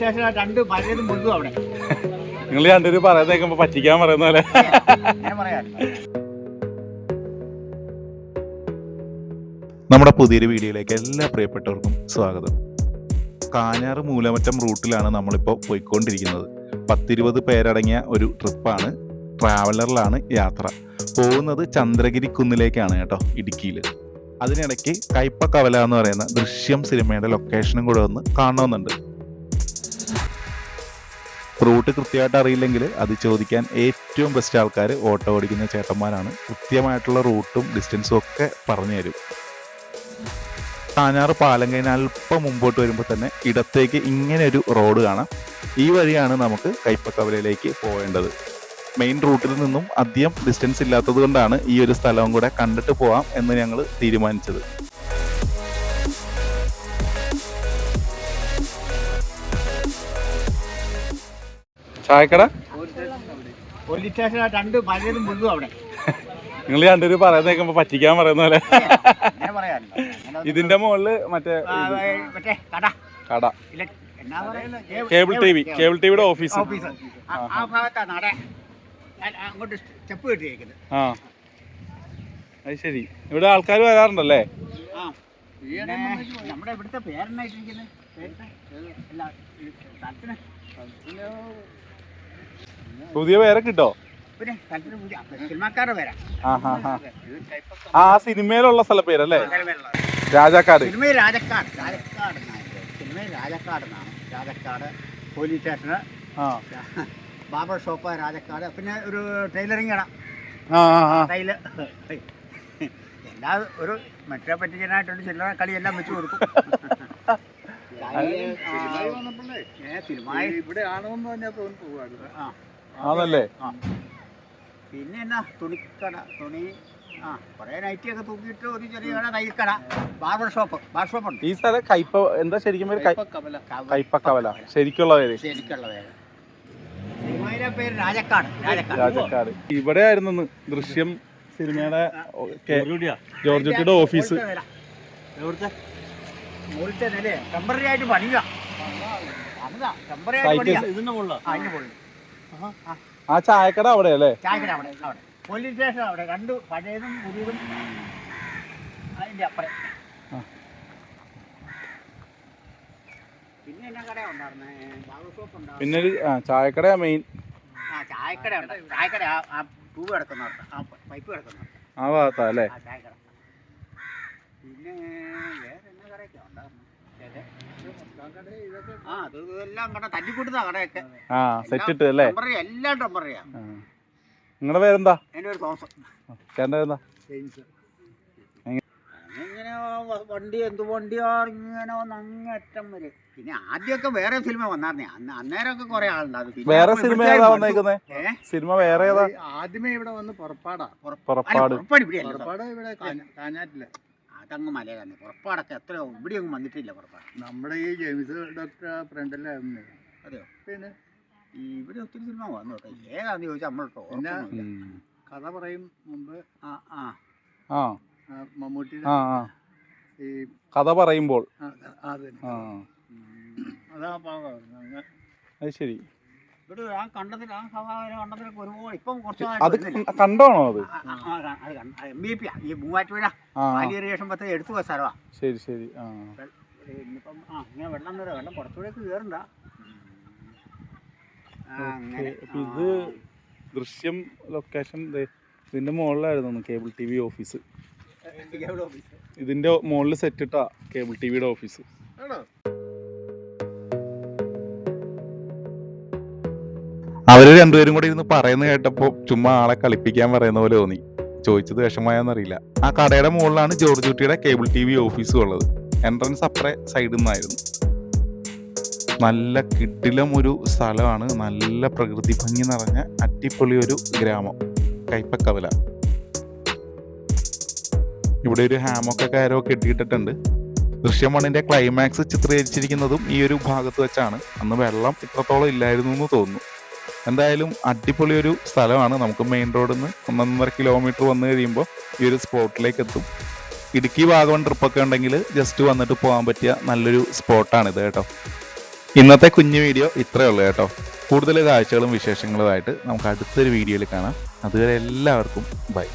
Station രണ്ട് പഴയതും മുഴുവൻ അവിടെ. നിങ്ങൾ രണ്ടുപേരും പറയുന്നത് കേൾക്കുമ്പോ പറ്റിക്കാൻ പറയുന്ന പോലെ. ഞാൻ പറയാം. നമ്മുടെ പുതിയൊരു വീഡിയോയിലേക്ക് എല്ലാ പ്രിയപ്പെട്ടവർക്കും സ്വാഗതം. കാഞ്ഞാറ് മൂലമറ്റം റൂട്ടിലാണ് നമ്മളിപ്പോൾ പോയിക്കൊണ്ടിരിക്കുന്നത്. പത്തിരുപത് പേരടങ്ങിയ ഒരു ട്രിപ്പാണ്. ട്രാവലറിലാണ് യാത്ര. പോകുന്നത് ചന്ദ്രഗിരി കുന്നിലേക്കാണ് കേട്ടോ ഇടുക്കിയിൽ അതിനിടയ്ക്ക് കയ്പക്കവല എന്ന് പറയുന്ന ദൃശ്യം സിനിമയുടെ ലൊക്കേഷനും കൂടെ ഒന്ന് കാണണമെന്നുണ്ട്. റൂട്ട് കൃത്യമായിട്ട് അറിയില്ലെങ്കിൽ അത് ചോദിക്കാൻ ഏറ്റവും ബെസ്റ്റ് ആൾക്കാർ ഓട്ടോ ഓടിക്കുന്ന ചേട്ടന്മാരാണ്. കൃത്യമായിട്ടുള്ള റൂട്ടും ഡിസ്റ്റൻസും ഒക്കെ പറഞ്ഞു തരും. താനാറ് പാലം കഴിഞ്ഞ് അല്പം മുമ്പോട്ട് വരുമ്പോൾ തന്നെ ഇടത്തേക്ക് ഇങ്ങനെ ഒരു റോഡ് കാണാം. ഈ വഴിയാണ് നമുക്ക് കൈപ്പക്കവലയിലേക്ക് പോകേണ്ടത് മെയിൻ റൂട്ടിൽ നിന്നും അധികം ഡിസ്റ്റൻസ് ഇല്ലാത്തത് കൊണ്ടാണ് ഈ ഒരു സ്ഥലവും കൂടെ കണ്ടിട്ട് പോവാം എന്ന് ഞങ്ങൾ തീരുമാനിച്ചത്. ചായക്കട പോലീസ് സ്റ്റേഷൻ രണ്ട് മുഴുവൻ അവിടെ. നിങ്ങൾ രണ്ടുപേരും പറയുന്നത് കേൾക്കുമ്പോ പറ്റിക്കാൻ പറയുന്ന പോലെ. ഇതിന്റെ മുകളിൽ മറ്റേ കട. Cable T V cable. ടിവിയുടെ ഓഫീസ്. ഓഫീസ്. ആ- അത് ശരി. ഇവിടെ ആൾക്കാർ വരാറുണ്ടല്ലേ? നമ്മുടെ ഇവിടുത്തെ പേരെന്നായിട്ടിരിക്കുന്നത് പേര് എല്ലാ ഈ സ്ഥലത്തിന് പുതിയ പേരെ. കിട്ടോ ആ സിനിമയിലുള്ള സ്ഥല പേരല്ലേ? രാജാക്കാട്. സിനിമയിൽ രാജക്കാട്. രാജക്കാട് എന്നാണ് ഇത്. സിനിമയിൽ രാജക്കാട് എന്നാണ്. രാജക്കാട് പോലീസ് സ്റ്റേഷന്. Barber shop Rajakkad. പിന്നെ ഒരു ടൈലറിംഗ് കട. ടൈൽ. എല്ലാ ഒരു മറ്റേ പറ്റിക്കാനായിട്ടുണ്ട് ചില്ലറ കളി എല്ലാം വെച്ച് കൊടുക്കും. സിനിമ ഇവിടെ ആണെന്ന് പറഞ്ഞാൽ പോവാണ് ആ. ആണല്ലേ? പിന്നെ എന്നാ തുണിക്കട തുണി ആ കുറേ നൈറ്റിയൊക്കെ തൂക്കിയിട്ട് ഒരു ചെറിയ കട തൈക്കട ബാർബർ ഷോപ്പ് ബാർബർ ഷോപ്പ് ഉണ്ട്. ഈ സ്ഥലം കൈപ്പ എന്താ ശരിക്കും പേര്? കൈ- കവല കയ്പക്കവല ശരിക്കുള്ള പേര് ശരിക്കുള്ള പേര്? സിനിമയിലെ പേര് രാജക്കാട് രാജക്കാട്. ഇവിടെ ആയിരുന്നു ദൃശ്യം സിനിമയുടെ ജോർജ് കുട്ടിയുടെ ഓഫീസ്. ടെമ്പററി ആയിട്ട് പണിയുക. സൈറ്റ് ഇതിന്റെ മുകളിലാ? അതിന്റെ മുകളിൽ. ആ ചായക്കട അവിടെ അല്ലേ? ചായക്കട അവിടെ അവിടെ. പോലീസ് സ്റ്റേഷൻ അവിടെ. രണ്ട് പഴയതും പുതിയതും അതിന്റെ അപ്പുറം. പിന്നെ എന്നാ കട ഉണ്ടായിരുന്നേ? ബാബു ഷോപ്പ് ഉണ്ടായിരുന്നു പിന്നെ ഒരു ചായക്കട മെയിൻ ആ ചായക്കട ഉണ്ട്. ചായക്കട ആ- ആ ട്യൂബ് ആ പൈപ്പ് കിടക്കുന്നിടത്ത് ആ ഭാഗത്താ അല്ലേ? ആ ചായക്കട. പിന്നെ വേറെ എന്നാ കടയൊക്കെ ഉണ്ടായിരുന്നു? ആ അത് എല്ലാം കട തല്ലിക്കൂട്ടുന്ന കടയൊക്കെ. ആ സെറ്റ് ഇട്ട് അല്ലേ ടെമ്പററി എല്ലാം നിങ്ങളുടെ പേരെന്താ? എന്റെ ഒരു തോമസ്. ചേട്ടന്റെ പേരെന്താ? ഇങ്ങനെ വ- വണ്ടി എന്ത് വണ്ടിയാ ഇങ്ങനെ വന്ന് അങ്ങേറ്റം വരെ. പിന്നെ ആദ്യമൊക്കെ വേറെ സിനിമ വന്നാർന്നേ അന്ന് അന്നേരമൊക്കെ കുറെ ആളുണ്ടായിരുന്നു. പിന്നെ വേറെ സിനിമ ഏതാ. വന്നേക്കുന്നേ? ഏ? സിനിമ വേറെ ഏതാ? ആദ്യമേ ഇവിടെ വന്ന് പുറപ്പാടാ. അല്ല, പുറപ്പാട്. ഇവിടെ കാഞ്ഞ- കാഞ്ഞാറ്റില്ല അതങ്ങ് മലയിലാണ് എത്ര എത്രയോ ഇവിടെയൊന്നും വന്നിട്ടില്ല പുറപ്പാട്. നമ്മുടെ ഈ ജെയിംസ് ഡോക്ടർ ഫ്രണ്ടിലായിരുന്നു അതെയോ? പിന്നെ? ഇവിടെ ഒത്തിരി സിനിമ വന്നു കേട്ടോ. ഏതാന്ന് ചോദിച്ചാൽ നമ്മളിട്ടോ പിന്നെ- കഥ പറയും മുമ്പ് ആ ആ. ആ. ആ, മമ്മൂട്ടിയുടെ ആ ആ. ഈ കഥ പറയുമ്പോൾ. അതാ അങ്ങ് അത് ശരി. അത് കണ്ടോണോ അത് എം ബി പി ഈ മൂവാറ്റുപുഴ പാലിയേറിയേഷൻ എടുത്തു സ്ഥലമാണ് ശരി ശരി ആ ഇന്നിപ്പം ആ ഇങ്ങനെ വെള്ളം വരെ വെള്ളം കുറച്ചുകൂടെയൊക്കെ കയറണ്ട ആ, അങ്ങനെ അപ്പൊ ഇത് ദൃശ്യം ലൊക്കേഷൻ ഇതിന്റെ മുകളിലായിരുന്നു കേബിൾ ടി വി ഓഫീസ് ഇതിന്റെ മുകളിൽ സെറ്റ് ഇട്ടാ കേബിൾ ടി വിയുടെ ഓഫീസ് അവർ രണ്ടുപേരും കൂടി ഇരുന്ന് പറയുന്നത് കേട്ടപ്പോ ചുമ്മാ ആളെ കളിപ്പിക്കാൻ പറയുന്ന പോലെ തോന്നി. ചോദിച്ചത് വിഷമമായെന്നറിയില്ല. ആ കടയുടെ മുകളിലാണ് ജോർജ് കുട്ടിയുടെ കേബിൾ ടി വി ഓഫീസും ഉള്ളത്. എൻട്രൻസ് അപ്പറേ സൈഡിൽ നിന്നായിരുന്നു. നല്ല കിടിലം ഒരു സ്ഥലമാണ്. നല്ല പ്രകൃതി ഭംഗി നിറഞ്ഞ അടിപൊളി ഒരു ഗ്രാമം. കൈപ്പക്കവല. ഇവിടെ ഒരു ഹാമൊക്കെ കയറോ കെട്ടിയിട്ടിട്ടുണ്ട്. ദൃശ്യം വണ്ണിന്റെ ക്ലൈമാക്സ് ചിത്രീകരിച്ചിരിക്കുന്നതും ഈ ഒരു ഭാഗത്ത് വെച്ചാണ്. അന്ന് വെള്ളം ഇത്രത്തോളം ഇല്ലായിരുന്നു എന്ന് തോന്നുന്നു. എന്തായാലും അടിപൊളി ഒരു സ്ഥലമാണ്. നമുക്ക് മെയിൻ റോഡിൽ നിന്ന് ഒന്നൊന്നര കിലോമീറ്റർ വന്നു കഴിയുമ്പോൾ ഈ ഒരു സ്പോട്ടിലേക്ക് എത്തും. ഇടുക്കി വാഗവൺ ട്രിപ്പൊക്കെ ഉണ്ടെങ്കിൽ ജസ്റ്റ് വന്നിട്ട് പോകാൻ പറ്റിയ നല്ലൊരു സ്പോട്ടാണിത് കേട്ടോ. ഇന്നത്തെ കുഞ്ഞു വീഡിയോ ഇത്രയേ ഉള്ളൂ കേട്ടോ. കൂടുതൽ കാഴ്ചകളും വിശേഷങ്ങളുമായിട്ട് നമുക്ക് അടുത്തൊരു വീഡിയോയിൽ കാണാം. അതുവരെ എല്ലാവർക്കും ബൈ